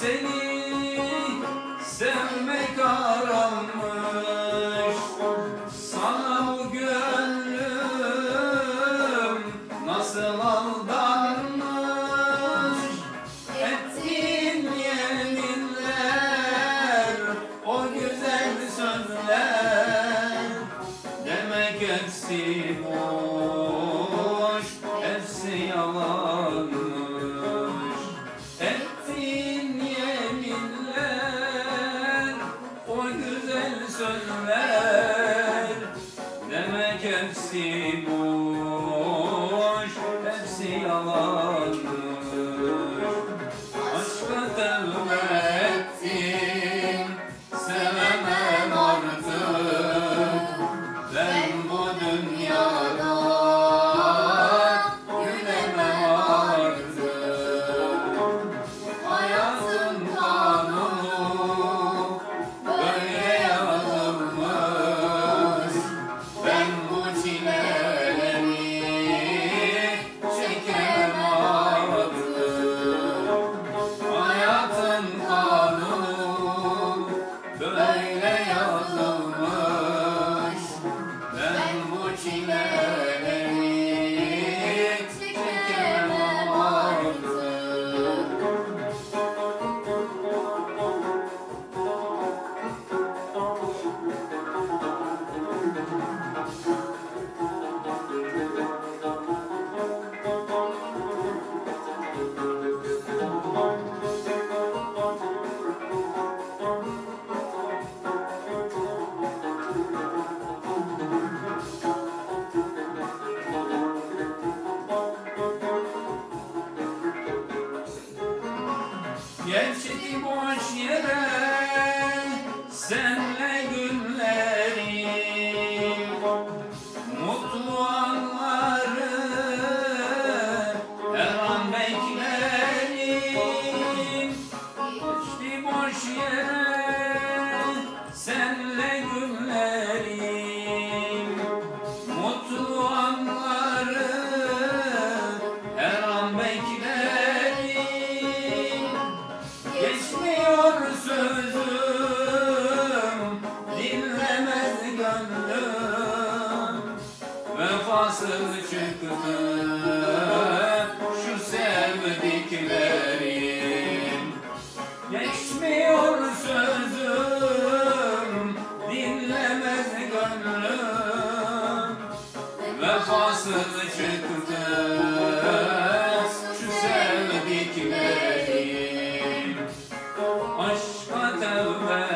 seni sevmek aramış Sana bu gönlüm nasıl aldanmış? Ettiğin yeminler o güzel sözler Demek hepsi boş, hepsi yalan. hepsi boş, see yalan. Geçti boş yere senle günlerim. Mutlu anları her an beklerim. Geçti boş yere gönlüm Vefasız çıktı. Şu sevdiklerim. Geçmiyor sözüm Dinlemez gönlüm. Vefasız çıktı. Şu sevdiklerim. Aşka tevbe